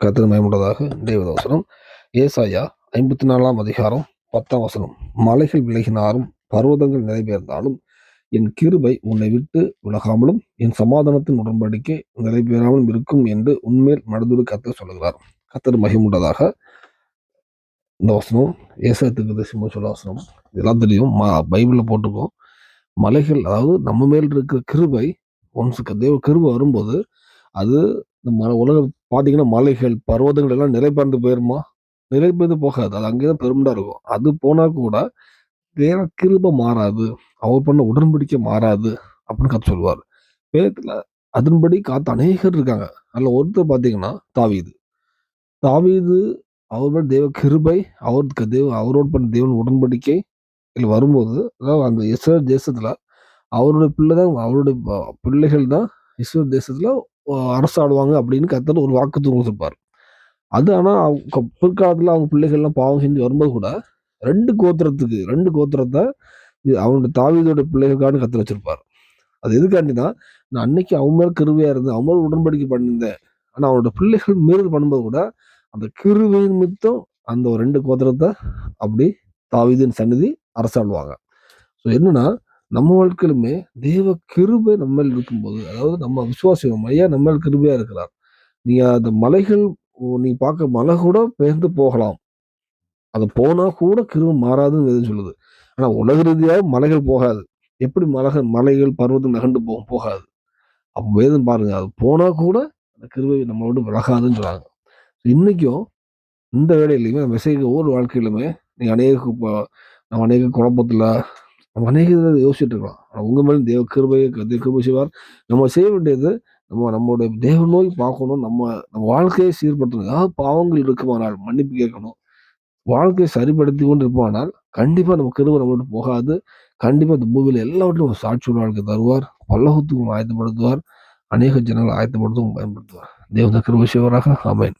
கத்திர மயமுள்ளதாக தேவதவசனம் ஏசாயா ஐம்பத்தி நாலாம் அதிகாரம் பத்தாம் வசனம். மலைகள் விலகினாலும் பர்வதங்கள் நிறைவேறினாலும் என் கிருபை உன்னை விட்டு விலகாமலும் என் சமாதானத்தின் உடன்படிக்கை நிறைவேறாமலும் இருக்கும் என்று உண்மையில் மனதோடு கத்தர் சொல்லுகிறார். கத்தர் மகிமுண்டதாக இந்த வசனம் ஏசத்துக்கு சிம்ம சொல்ல வசனம். இதெல்லாம் தெரியும். மா பைபிளில் போட்டிருக்கோம். மலைகள் அதாவது நம்ம மேல் இருக்கிற கிருபை ஒன்ஸ் தேவ கிருபை வரும்போது அது இந்த மலை உலகம் பார்த்தீங்கன்னா மலைகள் பர்வதங்கள் எல்லாம் நிலைபெயர்ந்து போயிருமா? நிலைபெயர்ந்து போகாது. அது அங்கே தான் பெருமையா இருக்கும். அது போனால் கூட தேவ கிருப மாறாது. அவர் பண்ண உடன்படிக்கை மாறாது அப்படின்னு கற்று சொல்லுவார். வேதத்தில் அதன்படி காத்து அநேகர் இருக்காங்க. அதில் ஒருத்தர் பார்த்தீங்கன்னா தாவீது. தாவீது அவர் தேவ கிருபை அவருக்கு தேவ அவரோடு பண்ண தேவன் உடன்படிக்கை இதில் வரும்போது அதாவது அந்த இஸ்ரேல் தேசத்தில் அவருடைய பிள்ளை தான் அவருடைய பிள்ளைகள் தான் இஸ்ரேல் தேசத்தில் அரசாடுவாங்க அப்படின்னு கத்தர் ஒரு வாக்கு கொடுத்துருப்பார். அது ஆனால் அவங்க பிற்காலத்தில் அவங்க பிள்ளைகள்லாம் பாவம் செஞ்சு வரும்போது கூட ரெண்டு கோத்திரத்துக்கு ரெண்டு கோத்திரத்தை அவனோட அவனுடைய தாவீதோட பிள்ளைகளுக்கான கத்து வச்சிருப்பார். அது எதுக்காண்டினா நான் அன்னைக்கு அவன் மேலே கிருவையாக இருந்தேன் அவன் மேல உடன்படிக்கை பண்ணியிருந்தேன். ஆனால் அவனோட பிள்ளைகள் மீறல் பண்ணும்போது கூட அந்த கிருவியின் நிமித்தம் அந்த ஒரு ரெண்டு கோத்திரத்தை அப்படி தாவீதின் சன்னதி அரசாடுவாங்க ஸோ என்னன்னா நம்ம வாழ்க்கையிலுமே தேவ கிருபை நம்ம இருக்கும்போது அதாவது நம்ம விசுவாசியம் ஐயா நம்ம கிருபையா இருக்கிறார். நீங்க அந்த மலைகள் ஓ, நீ பார்க்க மலை கூட பெயர்ந்து போகலாம். அது போனா கூட கிருபை மாறாதுன்னு எதுவும் சொல்லுது. ஆனா உலக ரீதியாக மலைகள் போகாது. எப்படி மலைகள் மலைகள் பருவத்தில் நகண்டு போகும் போகாது? அப்போ வேதம் பாருங்க அது போனா கூட அந்த கிருபை நம்ம விலகாதுன்னு சொல்றாங்க. இன்னைக்கும் இந்த வேலையிலையுமே நம்ம ஒவ்வொரு வாழ்க்கையிலுமே நீ அநேக இப்போ நம்ம அநேக குழப்பத்தில் நம்ம அநேக யோசிச்சுட்டு இருக்கலாம். உங்கள் உங்க மேலும் தேவ கிருபையை தேவ கிருபை செய்வார். நம்ம செய்ய வேண்டியது நம்ம நம்மளுடைய தேவ நோய் பார்க்கணும். நம்ம நம்ம வாழ்க்கையை சீர்படுத்தணும். ஏதாவது பாவங்கள் இருக்குமானால் மன்னிப்பு கேட்கணும். வாழ்க்கையை சரிப்படுத்தி கொண்டு இருப்பானால் கண்டிப்பாக நம்ம கிருபை நம்மள்ட்ட போகாது. கண்டிப்பாக இந்த பூமியில் எல்லாவற்றிலும் சாட்சி வாழ்க்கை தருவார். பல்லகத்துக்கும் ஆயத்தப்படுத்துவார். அநேக ஜனங்கள் ஆயத்தப்படுத்தவும் பயன்படுத்துவார். தேவத கிருபை செய்வராக. ஆமென்.